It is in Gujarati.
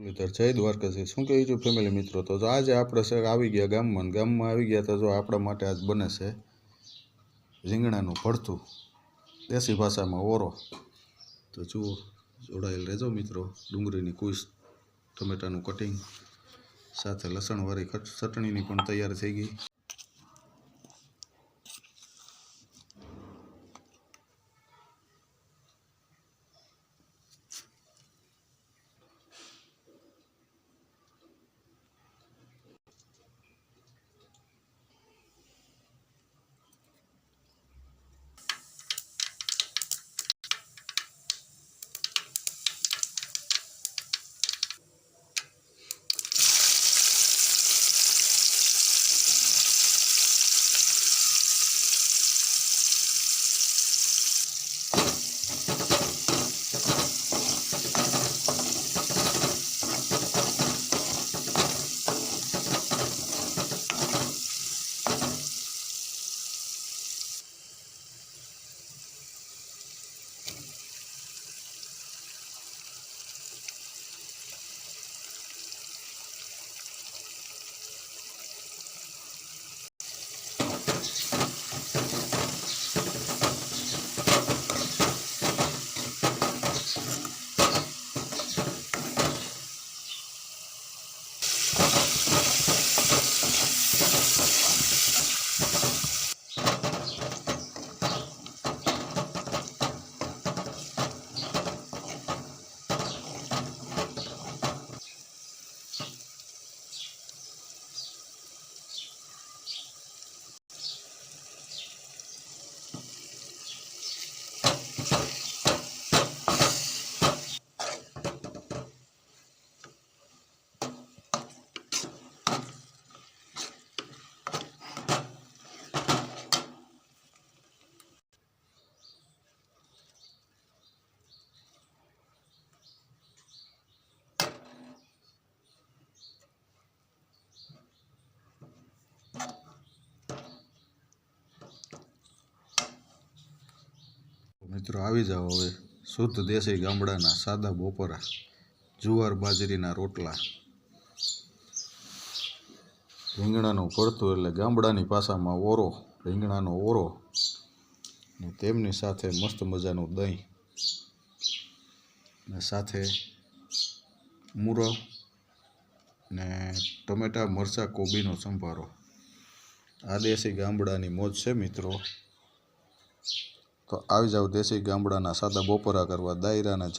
મુરલીધર જય દ્વારકાથી શું કહ્યું છું ફેમિલી મિત્રો? તો આજે આપણે છે, આવી ગયા ગામમાં ગામમાં આવી ગયા તો જો આપણા માટે આજ બને છે રીંગણાનું ભરતું દેશી ભાષામાં ઓરો. તો જુઓ, જોડાયેલ રહેજો મિત્રો. ડુંગળીની કુશ, ટમેટાનું કટિંગ સાથે લસણવાળી ચટણીની પણ તૈયાર થઈ ગઈ. મિત્રો, આવી જાઓ હવે. શુદ્ધ દેશી ગામડાના સાદા બપોરા, જુવાર બાજરીના રોટલા. રીંગણાનું ભરતું એટલે ગામડાની ભાષામાં ઓરો, રીંગણાનો ઓરો ને તેમની સાથે મસ્ત મજાનું દહીં. ને સાથે મૂરો ને ટમેટા, મરચાં, કોબીનો સંભારો. આ દેશી ગામડાની મોજ છે મિત્રો. તો આવી જાઓ દેશી ગામડાના સાદા બપોરા કરવા દાયરાના